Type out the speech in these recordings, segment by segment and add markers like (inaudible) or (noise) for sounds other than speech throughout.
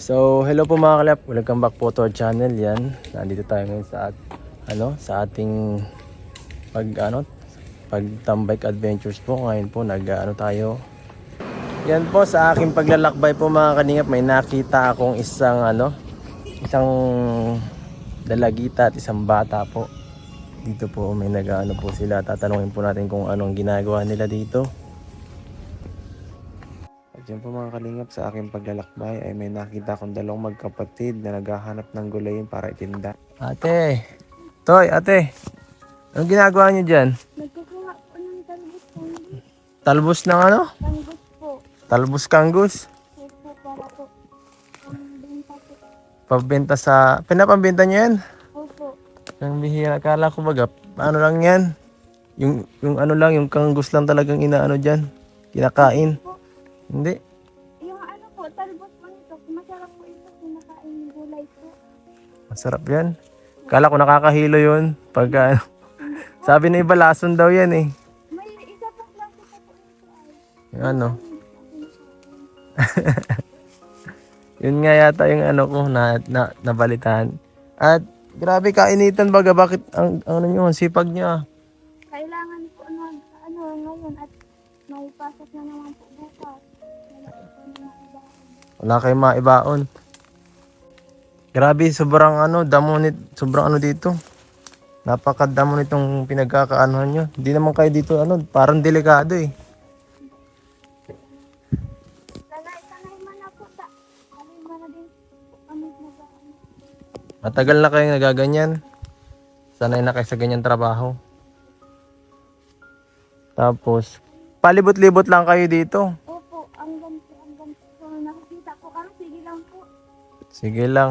So, hello po mga kalap. Welcome back po to our channel. Yan. Nandito tayo ngayon sa at, ano, sa ating pag ano, pag tambike adventures po. Ngayon po nag ano tayo. Yan po sa aking paglalakbay po mga kaningap, may nakita akong isang ano, isang dalagita at isang bata po. Dito po may nag-ano po sila. Tatanungin po natin kung anong ginagawa nila dito. Yun po mga kalingap sa aking paglalakbay ay may nakita akong dalawang magkapatid na naghahanap ng gulayin para itinda. Ate! Toy, ate! Anong ginagawa niyo dyan? Nagkukuha po ng talbos po. Talbos ng ano? Talbos po. Talbos kangus? Yes po, para po. Pabenta sa... Pinapambenta niyo yan? Opo. Ang bihira. Kala ko baga, ano lang yan? Yung, yung ano lang, yung kangus lang talagang inaano dyan. Kinakain. Po. Hindi. Yung ano po, talbos po nito. Masarap po ito. Kinakain ng gulay po. Masarap yan. Kala ko nakakahilo yun. Pagka ano. Sabi na iba, lason daw yan eh. May isa pong klase po po ito. Yung ano. (laughs) Yun nga yata yung ano ko na, na nabalitaan. At grabe kainitan baga bakit ang, ang ano ang sipag nyo ah. Kailangan po mag, ano, ngayon at may pasok na naman po Wala kayong maibaon. Grabe, sobrang ano, damo nit, sobrang ano dito. Napakadamo nitong pinagkakaanohan nyo. Hindi naman kayo dito, ano, parang delikado eh. Matagal na kayong nagaganyan. Sanay na kayo sa ganyan trabaho. Tapos, palibot-libot lang kayo dito. Opo, ang ganito, ang ganito. So, nakikita po kami, sige lang po. Sige lang.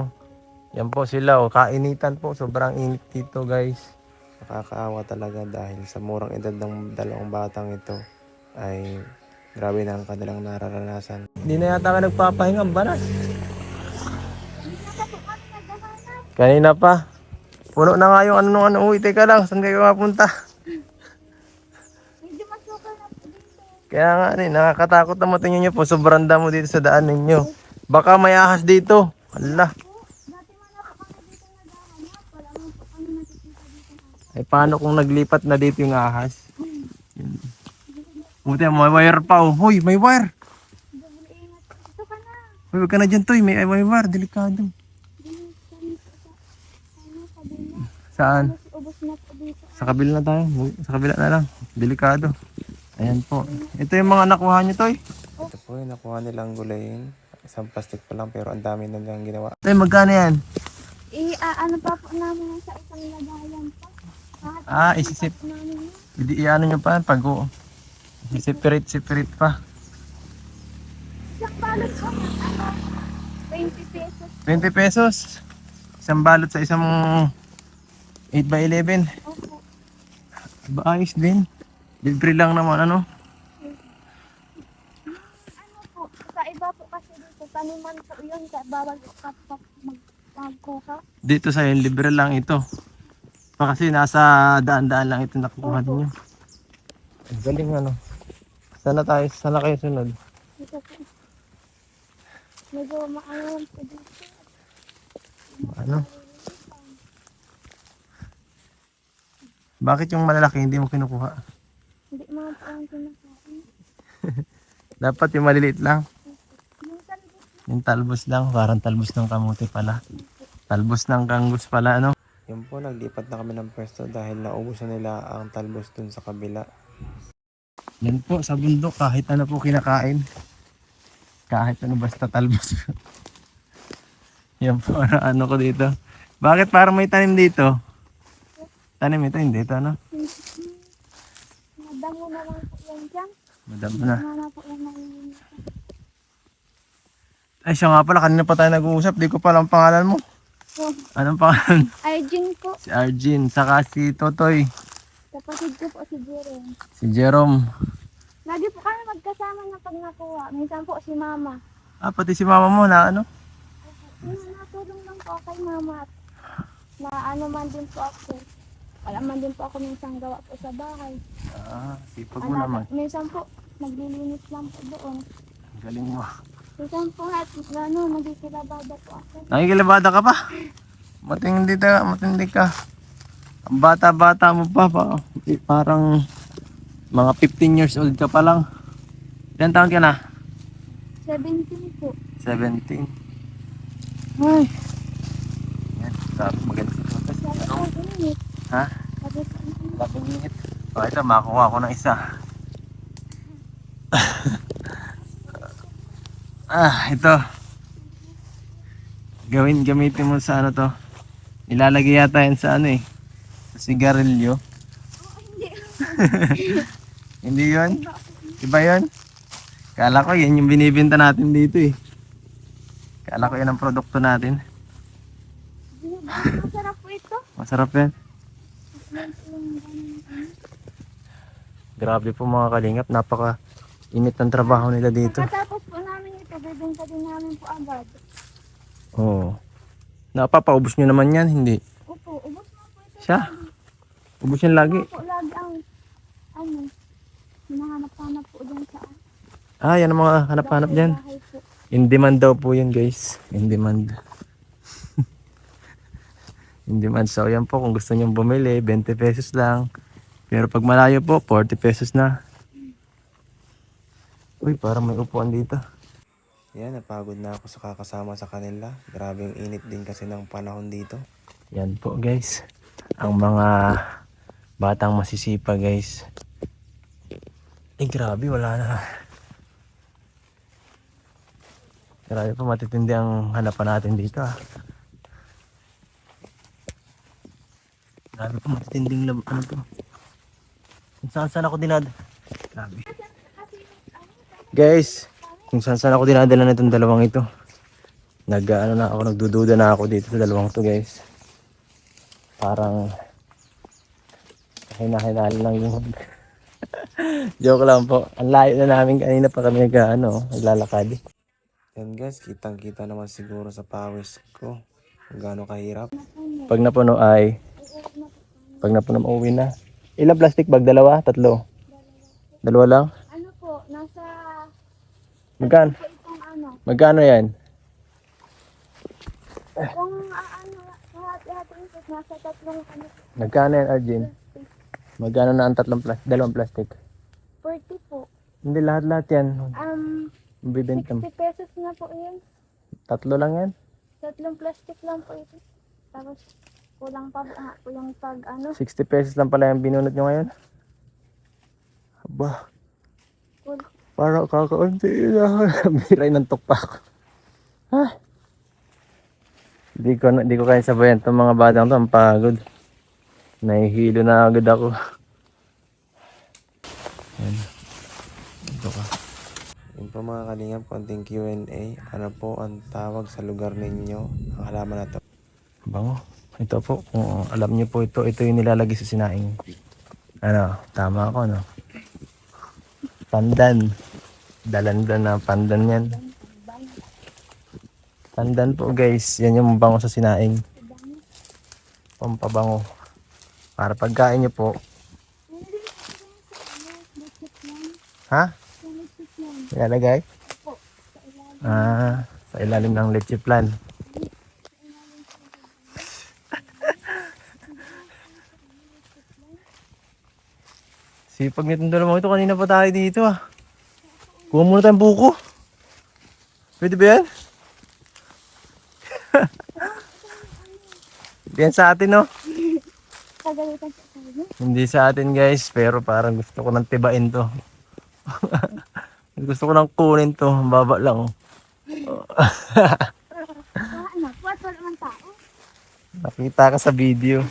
Yan po sila, oh. kainitan po. Sobrang init dito, guys. Nakakaawa talaga dahil sa murang edad ng dalawang batang ito ay grabe na ang kanilang nararanasan. Hindi na yata ka nagpapahinga, ang banas. Kanina pa. Puno na nga yung ano nung ano. Uy, teka lang, saan kayo mapunta? Medyo masukal na po dito. Kaya nga, eh, nakakatakot naman tingin nyo po. Sobrang damo dito sa daan ninyo. Baka may ahas dito. Hala. Ay, paano kung naglipat na dito yung ahas? Buti, may wire pa. Oh. Hoy, may wire. Hoy, wag ka na dyan, Toy. May, may wire. Delikado. Ano. Saan? Sa kabila na tayo. Sa kabila na lang. Delikado. Ayan po. Ito yung mga nakuha niyo, Toy. Ito po yung nakuha nilang gulayin. Isang plastic pa lang pero ang dami na nilang ginawa. Toy, magkano yan? I, ah, ano pa po namin sa isang lagayan pa. Ah, isisip. Hindi, iano nyo pa. Pag oh, separate, separate pa. Isang balot po, ano, 20 pesos. 20 pesos. Isang balot sa isang 8x11. Opo. Ba, ayos din. Libre lang naman ano. Ano po, sa iba po kasi dito, taniman po yun, sa bawal po ka pa mag, magkuha. Dito sa libre lang ito. Pa kasi nasa daan-daan lang ito nakukuha niyo. Ang Galing ano. Sana tayo, sana kayo sunod. Dito po. Medyo maangalan po dito. Ano? Bakit yung malalaki hindi mo kinukuha? Mga kinakain. (laughs) Dapat yung maliliit lang. Yung talbos lang, parang talbos ng kamuti pala. Talbos ng kanggus pala, ano? Yun po, naglipat na kami ng pwesto dahil naubos na nila ang talbos dun sa kabila. Yan po, sa bundok, kahit ano po kinakain. Kahit ano, basta talbos. (laughs) Yan po, ano, ano ko dito. Bakit parang may tanim dito? Tanim ito, hindi ito, ano? madamo na lang po yan dyan. Madam na. Po naiinis. Ay, siya nga pala, kanina pa tayo nag-uusap. Di ko pala ang pangalan mo. So, Anong pangalan? (laughs) Arjun po. Si Arjin, saka si Totoy. Kapatid ko po si Jerome. Si Jerome. Lagi po kami magkasama na pag nakuha. Minsan po si Mama. Ah, pati si mama mo na ano? Yung natulong lang po kay Mama. Na ano man din po ako. Wala man din po ako minsan gawa po sa bahay. Ah, sipag mo Ano, naman. minsan po, naglilinis lang po doon. Galing mo. Minsan po at ano, nagkikilabada po ako. Nakikilabada ka pa? Matindi ka, matindi ka. Ang bata-bata mo pa, pa. Parang mga 15 years old ka pa lang. Ilan taon ka na? 17 po. 17. Ay. Yan, sabi maganda sa tutas. Sabi ko. Ha? Labing. O ito, makakuha ko ng isa. (laughs) ah, ito. Gawin, gamitin mo sa ano to. Ilalagay yata yan sa ano eh. Sa sigarilyo. (laughs) Hindi yun? Iba yun? Kala ko yan yung binibenta natin dito eh. Kala ko yan ang produkto natin. Masarap po ito. Masarap yan. Grabe po mga kalingap. Napaka init ng trabaho nila dito. Katapos po namin ito, bibenta din namin po agad. Oo. Napapaubos nyo naman yan, hindi. Opo, ubos mo po ito. Siya? Ubos yan lagi. Po lagi ang, ano, hinahanap-hanap po dyan sa Ah, yan ang mga hanap-hanap dyan. In demand daw po yun guys. In demand. In demand. So yan po kung gusto nyo bumili, 20 pesos lang. Pero pag malayo po, 40 pesos na. Uy, parang may upuan dito. Yan, napagod na ako sa kakasama sa kanila. Grabe yung init din kasi ng panahon dito. Yan po guys. Ang mga batang masisipa guys. Eh grabe, wala na. Grabe po matitindi ang hanapan natin dito ah. Grabe po matitinding lab ano to. Kung saan saan ako dinad. Grabe. Guys, kung saan saan ako dinadala na itong dalawang ito. Nag ano na ako, nagdududa na ako dito sa dalawang to guys. Parang hinahinala lang yung (laughs) Joke lang po. Ang layo na namin kanina pa kami nag ano, naglalakad. Yan guys, kitang kita naman siguro sa pawis ko kung gaano kahirap. Pag napuno ay, pag napuno uuwi na. Ilang plastic bag? Dalawa? Tatlo? Dalawa lang? Ano po, nasa, Magkano? po ano, Magkano yan? kung ah, ano, lahat-lahat nasa tatlong ano, Magkano yan, Arjun? Magkano na ang tatlong plastic? Dalawang plastic? 40 po. Hindi lahat-lahat yan. Um, Bibenta 60 pesos na po yun. Tatlo lang yan? Tatlong plastic lang po ito. Tapos, kulang pa ah, yung pag ano, 60 pesos lang pala yung binunot nyo ngayon? Aba, kul para kakaunti na. (laughs) Biray ng tukpa ko. Ha? Di ko, na, di ko kaya sabayan itong mga batang to. Ang pagod. Nahihilo na agad ako. Yan. Dito ka. Yun po mga kalingap, konting Q&A. Ano po ang tawag sa lugar ninyo? Ang halaman na to. Bango. Ito po, kung alam niyo po ito, ito yung nilalagay sa sinaing. Ano, tama ako, no? Pandan. Dalandan na pandan yan. Pandan po guys, yan yung bango sa sinaing. Pampabango. Para pagkain nyo po. Ha? Ilalagay? Ah, sa ilalim ng leche plan. Sipag nitong dalawang ito, kanina pa tayo dito ah. Kuha muna tayong buko. Pwede ba yan? (laughs) yan sa atin no? Hindi sa atin guys, pero parang gusto ko nang tibain to. (laughs) gusto ko nang kunin to, baba lang. Ah, ano. Nakita ka sa video.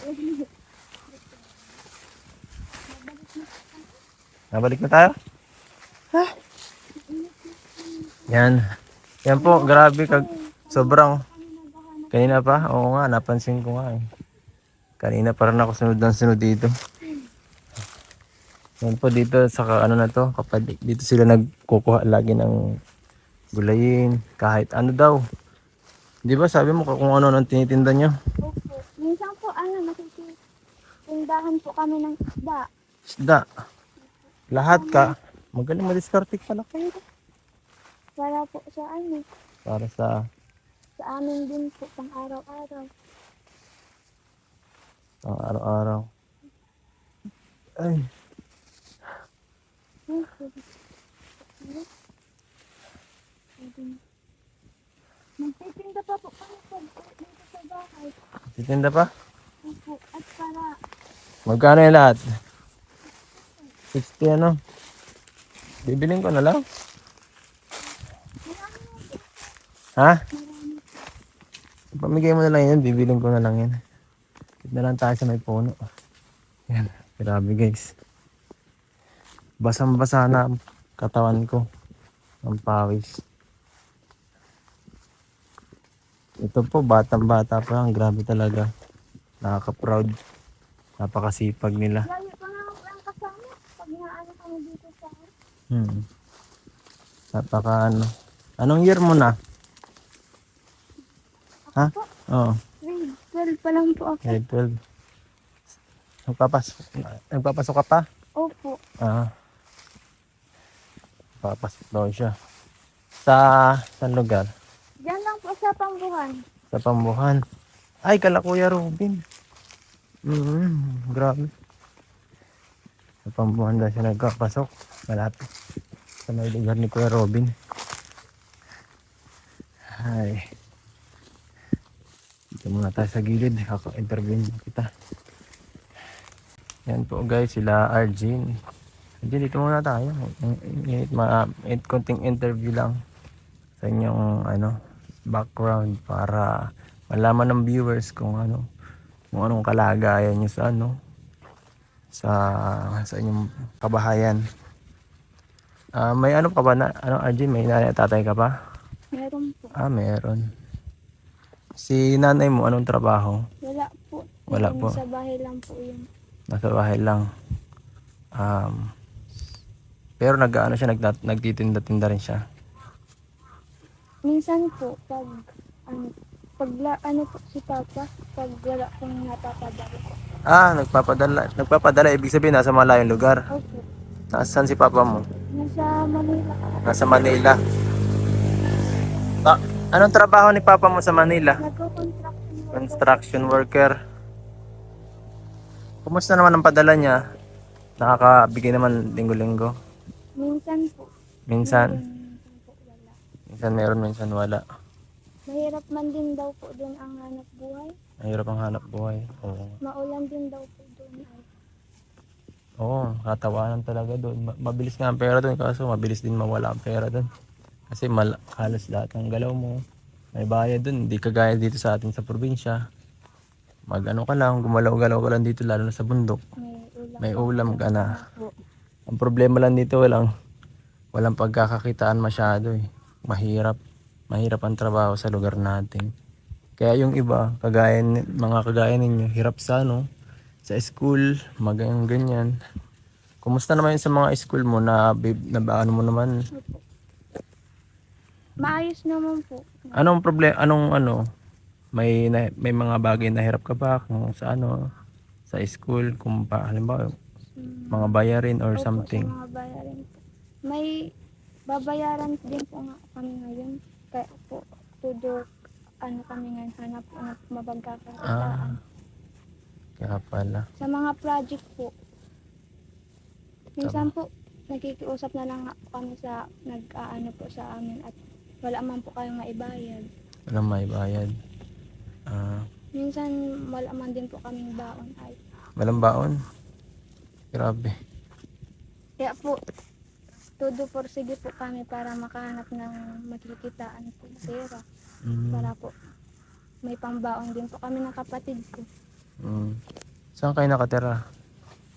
Nabalik na tayo? Yan. Yan po, grabe kag sobrang kanina pa. Oo nga, napansin ko nga eh. Kanina parang ako sunod ng sunod dito. Yan po dito sa ano na to, kapag dito sila nagkukuha lagi ng gulayin, kahit ano daw. Di ba sabi mo kung ano nang tinitinda nyo? Opo. Minsan po, ano, nakikitindahan po kami ng isda. Isda. Lahat ka. Magaling madiskarte pala kayo. Para po sa ano, Para sa sa amin din po, pang araw-araw. pang araw-araw. Ay. Magtitinda pa po kami pag dito sa bahay. titinda pa? Opo. At para Magkano yung lahat? 60 ano? Bibiling ko na lang. Ha? Pamigay mo na lang yan, bibiling ko na lang yan. Dito na lang tayo sa may puno. Yan, grabe guys. Basang-basa na katawan ko. Ang pawis. Ito po, batang-bata pa lang. Grabe talaga. Nakaka-proud. Napakasipag nila. Lalo pa nga po ang kasama. Pag naano kami dito sa Hmm. Napaka ano. Anong year mo na? Ha? Oo. grade 12 pa lang po ako. Grade 12. Nagpapasok, nagpapasok ka pa? Opo. Ah. Papasok daw siya. Sa sa lugar? Diyan lang po sa pambuhan. Sa Pambuhan. Ay, kala Kuya Robin. Mm, grabe. Sa Pambuhan daw siya nagpapasok. Malapit. Sa may lugar ni Kuya Robin. Ay. Dito muna tayo sa gilid. Kaka-interview kita. Yan po guys, sila Arjin. Arjin, dito muna tayo. Init, ma, init, konting interview lang sa inyong ano, background para malaman ng viewers kung ano, kung anong kalagayan nyo sa ano, sa sa inyong kabahayan. Ah, may ano ka ba na, ano Arjin, may nanay at tatay ka pa? Meron po. Ah, meron. Si nanay mo, anong trabaho? Wala po. Wala po. Sa bahay lang po yun. Nasa bahay lang. Um, pero nag-ano siya, nag, nagtitinda-tinda rin siya. Minsan po, pag ano, pag ano po si Papa, pag wala pong napapadala. Ah, nagpapadala. Nagpapadala, ibig sabihin nasa malayong lugar. Opo. Nasaan si papa mo? Nasa Manila. Nasa Manila. Ah, anong trabaho ni papa mo sa Manila? Construction worker. Kumusta naman ang padala niya? Nakakabigay naman linggo-linggo. Minsan po. Minsan, Minsan meron, minsan wala. Mahirap man din daw po doon ang hanap buhay. Mahirap ang hanap buhay. Oo. Maulan din daw po doon. Oo, katawanan talaga doon. Ma- Mabilis nga ang pera doon, kaso mabilis din mawala ang pera doon. Kasi mal halos lahat ng galaw mo, may bayad doon. Hindi kagaya dito sa atin sa probinsya. Mag ano ka lang, gumalaw-galaw ka lang dito, lalo na sa bundok. may May ulam ulam. ka na. Ang problema lang dito, walang, walang pagkakakitaan masyado eh. Mahirap. Mahirap ang trabaho sa lugar natin. Kaya yung iba, kagaya, mga kagaya ninyo, hirap sa ano, sa school, magang ganyan. Kumusta naman yun sa mga school mo na, babe, na ba- ano mo naman? Maayos naman po. Anong problema, anong ano, may, na, may mga bagay na hirap ka ba kung sa ano, sa school, kung pa, halimbawa, mga bayarin or Opo, something. Mga bayarin po. May babayaran din po nga kami ngayon. Kaya po, todo ano kami ngayon, hanap po ng mabagkakakitaan. Ah, kaya pala. Sa mga project po, minsan po, nakikiusap na lang kami sa nag-aano po sa amin at wala man po kayong maibayad. Walang may bayad. Ah, Minsan, wala man din po kaming baon ay. walang baon. Grabe. Kaya po, todo for sige po kami para makahanap ng makikitaan po pera. Mm, Para po, may pambaon din po kami ng kapatid ko. mm. Saan kayo nakatira?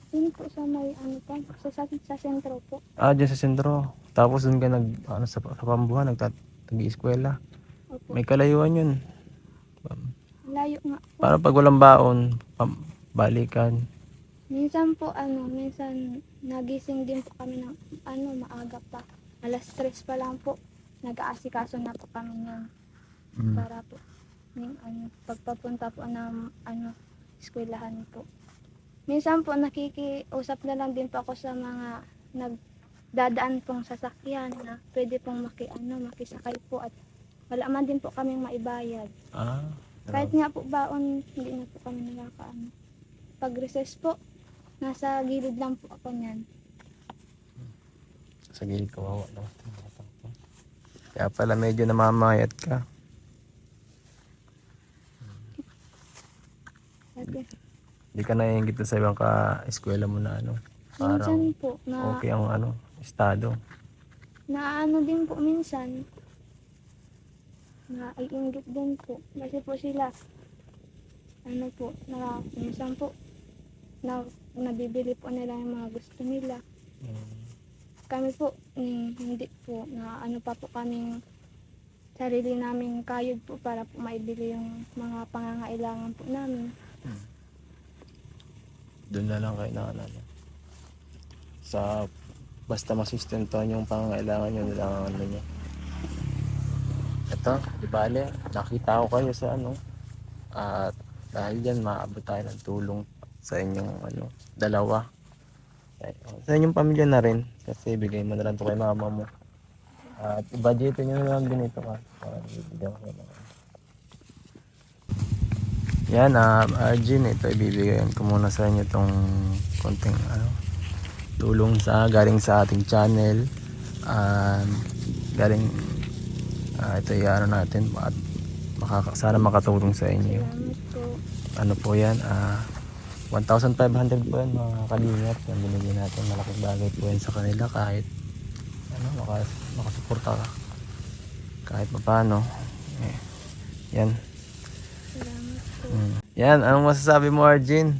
Yun po sa may ano pa, sa, sa, sa sentro po. Ah, dyan sa sentro. Tapos doon ka nag, ano, sa, sa pambuhan, nagtat, nag-eskwela. Opo. May kalayuan yun. Layo nga po. Para pag walang baon, pam, balikan. Minsan po ano, minsan nagising din po kami ng ano, maaga pa. Alas 3 pa lang po. Nag-aasikaso na po kami niyan Mm. para po yung ano, pagpapunta po ng ano, eskwelahan po. Minsan po nakikiusap na lang din po ako sa mga nag dadaan pong sasakyan na pwede pong maki, ano, makisakay po at wala man din po kaming maibayad. Ah, Kahit nga po baon, hindi na po kami nakakaano. Pag recess po, nasa gilid lang po ako niyan. sa gilid kawawa lang. Kaya pala medyo namamayat ka. Hindi ka naiingit sa ibang ka-eskwela mo na ano. minsan Parang po, na, okay ang ano, estado. na ano din po minsan, na iinggit din po. Kasi po sila, ano po, na minsan po, na nabibili po nila yung mga gusto nila. Kami po, mm, hindi po, na ano pa po kaming sarili naming kayod po para po maibili yung mga pangangailangan po namin. Doon na lang kayo na. Sa basta masustentuhan yung pangangailangan nyo nila ang ano nyo. Ito, di bale, nakita ko kayo sa ano. At dahil dyan, maabot tayo ng tulong sa inyong ano, dalawa. Sa inyong pamilya na rin. Kasi bigay mo na lang to kay mama mo. At i-budgetin nyo na lang din ito ka. Para bibigyan ko na. Yan, ah Arjun, ito ibibigay ko muna sa inyo itong konting ano, tulong sa galing sa ating channel. Um, galing ah, ito i-ano natin at makaka, sana makatulong sa inyo. Ano po yan? Ah 1,500 po yan mga kalingap. Yan binigyan natin. Malaking bagay po yan sa kanila kahit ano, maka, makasuporta ka. Kahit pa paano. Eh, yan. Salamat po. Mm. Yan, anong masasabi mo Arjun?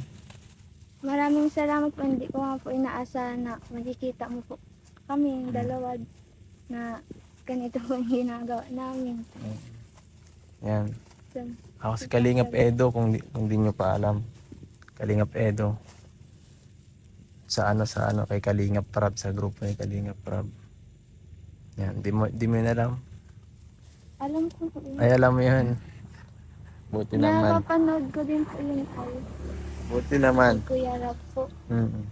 Maraming salamat po. Hindi ko nga po inaasahan na makikita mo po kami yung dalawa na ganito po yung ginagawa namin. Yan. So, Ako si Kalingap Edo kung di, kung di nyo pa alam. Kalingap Edo. Sa ano sa ano kay Kalingap Prab sa grupo ni Kalingap Prab. Yan, di mo di mo yun alam. alam ko po. Ay alam mo yun. Buti naman. Napapanood ko din po yun ay Buti naman. Kuya Rap po. Mm.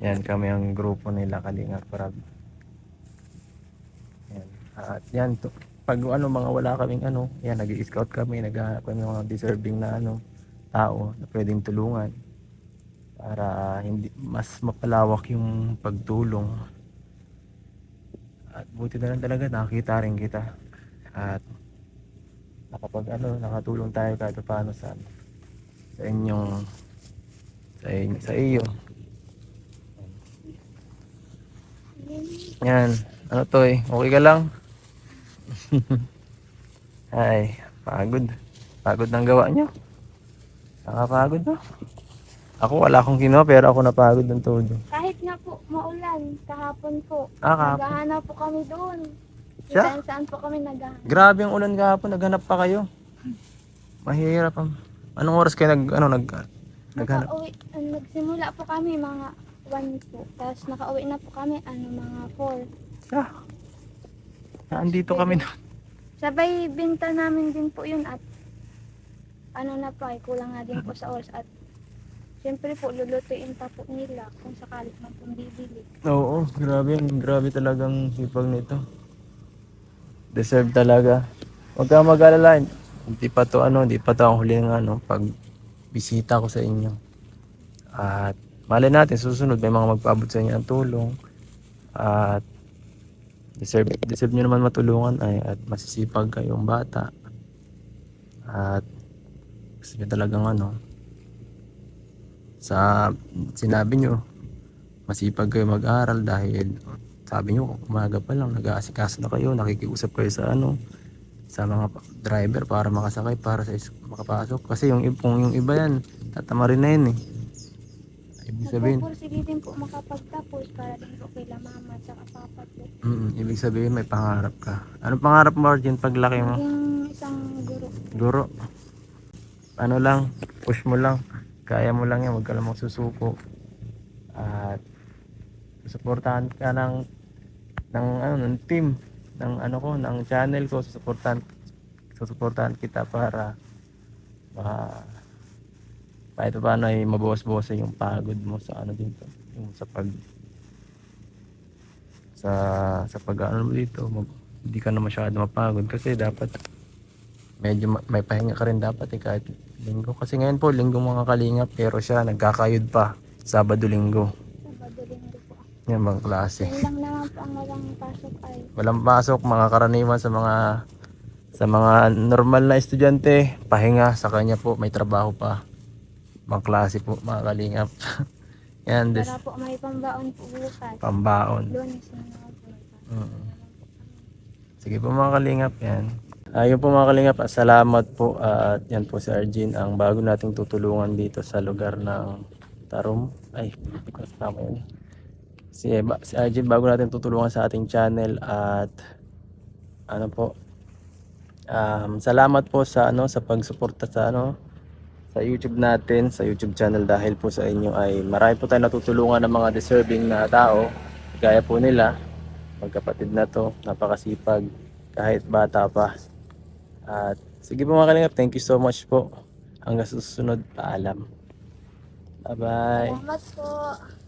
Yan kami ang grupo nila Kalingap Prab. Yan. At yan to, pag ano mga wala kaming ano, yan nag-scout kami, naghahanap kami ng mga deserving na ano tao na pwedeng tulungan para hindi mas mapalawak yung pagtulong. At buti na lang talaga nakita rin kita. At nakapag ano, nakatulong tayo kahit paano sa sa inyong sa, inyo, sa iyo. Yan. Ano to eh? Okay ka lang? (laughs) Ay, pagod. Pagod ng gawa nyo. Nakapagod no? Ako wala akong ginawa pero ako napagod ng todo. Kahit nga po maulan, kahapon po. Ah, kahapon. Naghahanap po kami doon. Siya? Saan saan po kami naghahanap. Grabe ang ulan kahapon, naghanap pa kayo. Mahirap ang... Anong oras kayo nag... Ano, nag... Naghanap? Nakauwi, ah, nagsimula po kami mga 1 po. Tapos nakauwi na po kami ano mga 4. Siya. Nandito kami na. Sabay binta namin din po yun at ano na po ay kulang na din po sa oras at Siyempre po, lulutuin pa po nila kung sakali man pong bibili. Oo, grabe. Grabe talagang sipag nito. Deserve talaga. Huwag kang mag-alala. Hindi pa to ano, hindi pa to ang huling ano, pag bisita ko sa inyo. At malay natin, susunod may mga magpaabot sa inyo ng tulong. At deserve, deserve nyo naman matulungan ay at masisipag kayong bata. At gusto nyo talagang ano, sa sinabi nyo, masipag kayo mag-aral dahil sabi nyo, umaga pa lang, nag-aasikaso na kayo, nakikiusap kayo sa ano, sa mga driver para makasakay, para sa makapasok. Kasi yung, kung yung iba yan, tatama rin na yun eh. Ibig sabihin, Nagpupursige din po makapagtapos para din po mama at saka papa po. mm, ibig sabihin may pangarap ka. Anong pangarap mo, Arjen, paglaki mo? Maging isang guro. Guro, ano lang, push mo lang. Kaya mo lang yan, huwag ka lang magsusuko. At susuportahan ka ng ng ano ng team ng ano ko ng channel ko susuportahan susuportahan kita para baka kahit paano ay mabawas-bawas yung pagod mo sa ano dito yung sa pag sa sa pag-ano mo dito, mag, hindi ka na masyado mapagod kasi dapat medyo ma- may pahinga ka rin dapat eh kahit linggo. Kasi ngayon po, linggo mga kalingap pero siya nagkakayod pa. Sabado linggo. Sabado linggo po. Yan mga klase. Naman po ang walang pasok ay Walang pasok, mga karaniwan sa mga sa mga normal na estudyante, pahinga sa kanya po, may trabaho pa. Mga klase po, mga kalingap. (laughs) Yan, this, para po may pambaon po bukas. pambaon. Lunes na. Mm. Sige po mga kalingap, yan. Ayun po mga kalingap, salamat po at yan po si Arjun ang bago nating tutulungan dito sa lugar ng Tarum. Ay, hindi ko yun. Si, ba- si Arjun bago natin tutulungan sa ating channel at ano po, um, salamat po sa ano sa pagsuporta sa ano sa YouTube natin, sa YouTube channel dahil po sa inyo ay marami po tayong natutulungan ng mga deserving na tao gaya po nila magkapatid na to, napakasipag kahit bata pa. At sige po mga kalingap, thank you so much po. Hanggang susunod, paalam. Bye-bye. Salamat po.